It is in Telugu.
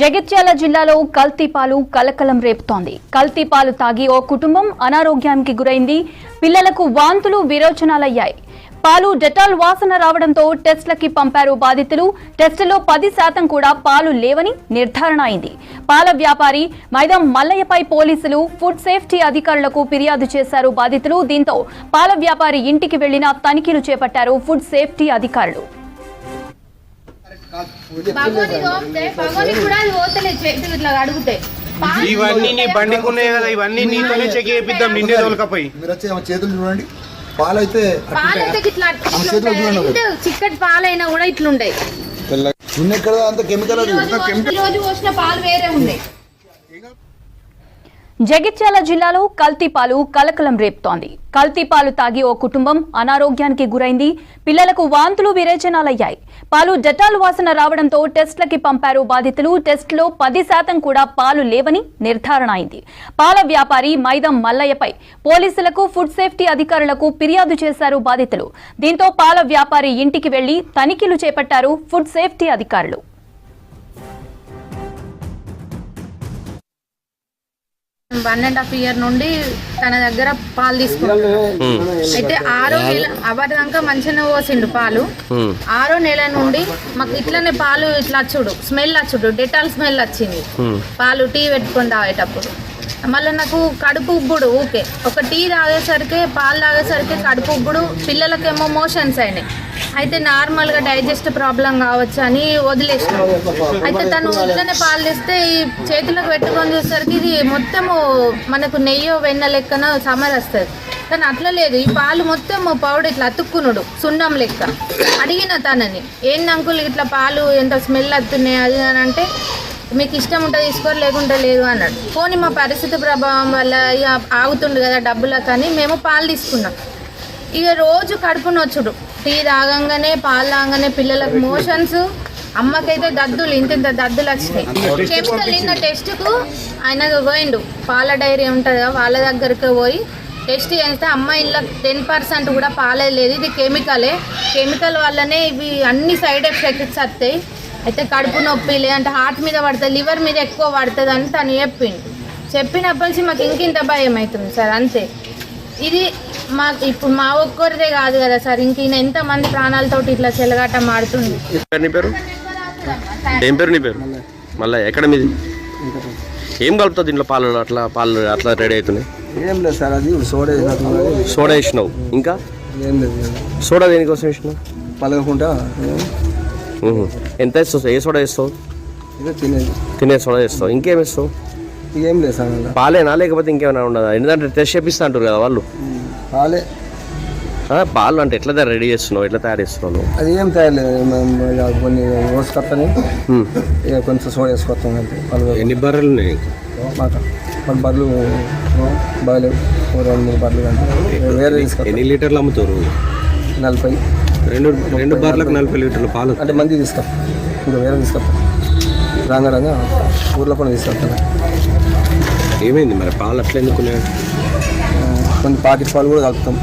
జగిత్యాల జిల్లాలో కల్తీపాలు కలకలం రేపుతోంది. కల్తీ పాలు తాగి ఓ కుటుంబం అనారోగ్యానికి గురైంది. పిల్లలకు వాంతులు విరోచనాలయ్యాయి. పాలు డెటాల్ వాసన రావడంతో టెస్టులకి పంపారు బాధితులు. టెస్టులో పది శాతం కూడా పాలు లేవని నిర్ధారణ అయింది. పాల వ్యాపారి మైదం మల్లయ్యపై పోలీసులు ఫుడ్ సేఫ్టీ అధికారులకు ఫిర్యాదు చేశారు బాధితులు. దీంతో పాల వ్యాపారి ఇంటికి వెళ్ళిన తనిఖీలు చేపట్టారు ఫుడ్ సేఫ్టీ అధికారులు. ఇవన్నీ నీ బండికి ఉన్నాయి కదా ఇవన్నీ నీతోనే చెక్ చేపిద్దాం నిన్నే తోలుకపోయి. మీరు వచ్చి ఆమె చేతులు చూడండి పాలైతే చిక్కటి పాలైనా కూడా ఇట్లుంటాయి నిన్న ఎక్కడ అంత కెమికల్ రోజు పోసిన పాలు వేరే ఉన్నాయి జగిత్యాల జిల్లాలో కల్తీపాలు కలకలం రేపుతోంది. కల్తీపాలు తాగి ఓ కుటుంబం అనారోగ్యానికి గురైంది. పిల్లలకు వాంతులు విరేచనాలయ్యాయి. పాలు డెటాల్ వాసన రావడంతో టెస్టులకి పంపారు బాధితులు. టెస్టులో పది శాతం కూడా పాలు లేవని నిర్ధారణ అయింది. పాల వ్యాపారి మైదం మల్లయ్యపై పోలీసులకు ఫుడ్ సేఫ్టీ అధికారులకు ఫిర్యాదు చేశారు బాధితులు. దీంతో పాల వ్యాపారి ఇంటికి వెళ్ళి తనిఖీలు చేపట్టారు ఫుడ్ సేఫ్టీ అధికారులు. వన్ అండ్ హాఫ్ ఇయర్ నుండి తన దగ్గర పాలు తీసుకున్నాడు అయితే ఆరో నెల అవ్వదాకా మంచిగా పోసిండు పాలు. ఆరో నెల నుండి మాకు ఇట్లనే పాలు ఇట్లా వచ్చుడు. స్మెల్ వచ్చుడు. డెటాల్ స్మెల్ వచ్చింది. పాలు టీ పెట్టుకొని తాగేటప్పుడు. మళ్ళీ నాకు కడుపు ఉబ్బుడు ఊకే ఒక టీ తాగేసరికి పాలు తాగేసరికి కడుపు ఉబ్బుడు. పిల్లలకేమో మోషన్స్ అయినాయి. అయితే నార్మల్గా డైజెస్ట్ ప్రాబ్లం కావచ్చు అని వదిలేసిన. అయితే తను ఇట్లనే పాలు తెస్తే ఈ చేతులకు పెట్టుకొని చూసేసరికి ఇది మొత్తము మనకు నెయ్యి వెన్న లెక్కన సమర్ వస్తుంది కానీ అట్లా లేదు. ఈ పాలు మొత్తం పౌడర్ ఇట్లా అతుక్కునుడు సున్నం లెక్క. అడిగిన తనని ఏంది అంకుల్ ఇట్లా పాలు ఎంత స్మెల్ వస్తున్నాయి అది అని అంటే మీకు ఇష్టం ఉంటే తీసుకోరు లేకుంటే లేదు అన్నాడు. పోనీ మా పరిస్థితి ప్రభావం వల్ల ఇక ఆగుతుండు కదా డబ్బులకు కానీ మేము పాలు తీసుకున్నాం. ఇక రోజు కడుపు నొచ్చుడు టీ తాగంగానే పాలు తాగంగానే పిల్లలకు మోషన్స్. అమ్మకైతే దద్దులు ఇంత ఇంత దద్దులు వచ్చినాయి. కెమికల్ నిన్న టెస్ట్కు ఆయన పోయిండు. పాల డైరీ ఉంటుంది వాళ్ళ దగ్గరికి పోయి టెస్ట్ చేస్తే అమ్మ ఇంట్లో టెన్ పర్సెంట్ కూడా పాలే లేదు. ఇది కెమికలే. కెమికల్ వల్లనే ఇవి అన్ని సైడ్ ఎఫెక్ట్స్ వస్తాయి. అయితే కడుపు నొప్పి లేదంటే హార్ట్ మీద పడుతుంది లివర్ మీద ఎక్కువ పడుతుంది అని తను చెప్పిండు. చెప్పినప్పటి నుంచి మాకు ఇంకింత భయం అవుతుంది సార్ అంతే. ఇది మా ఇప్పుడు మా ఒక్కరిదే కాదు కదా సార్. ఇంక ఈయన ఎంతమంది ప్రాణాలతోటి ఇట్లా చెలగాట మాడుతుంది పేరు నీ పేరు? ఏం పేరు నీ పేరు? మళ్ళీ ఎక్కడ మీది? ఏం కలుపుతావు దీంట్లో పాలు? అట్లా పాలు అట్లా రెడీ అవుతున్నాయి? ఏం లేదు సార్ అది సోడా సోడా వేసినావు. ఇంకా? ఏం లేదు సోడా దేనికోసం వేసినావు? పలగకుండా. ఎంత వేస్తావు? ఏ సోడా వేస్తావు? తినే సోడా వేస్తావు. ఇంకేం వేస్తావు? ఏం లేదు సార్ పాలేనా లేకపోతే ఇంకేమైనా ఉండదా? ఎందుకంటే టెస్ట్ చేపిస్తా అంటారు కదా వాళ్ళు. పాలే పాలు అంటే ఎట్లా రెడీ చేస్తున్నావు? ఎట్లా తయారు చేస్తున్నావు? అది ఏం తయారు లేదు. కొన్ని. ఇక కొంచెం సోడా వేసుకొస్తాం అంతే. ఎన్ని బర్రెలు ఉన్నాయి? మన బర్రెలు బాగాలేవు రెండు మూడు బర్రెలు అంటే వేరే ఎన్ని లీటర్లు అమ్ముతారు? నలభై. రెండు రెండు బర్రెలకు నలభై. లీటర్ల పాలు అంటే మంది తీసుకొస్తాం ఇంకా వేరే తీసుకొస్తాం రాంగ రాంగ ఊర్లో కూడా తీసుకొస్తాను ఏమైంది మరి? పాలు అట్లా ఎందుకున్నాయి కొన్ని పాకెట్ పాలు కూడా కలుపుతాం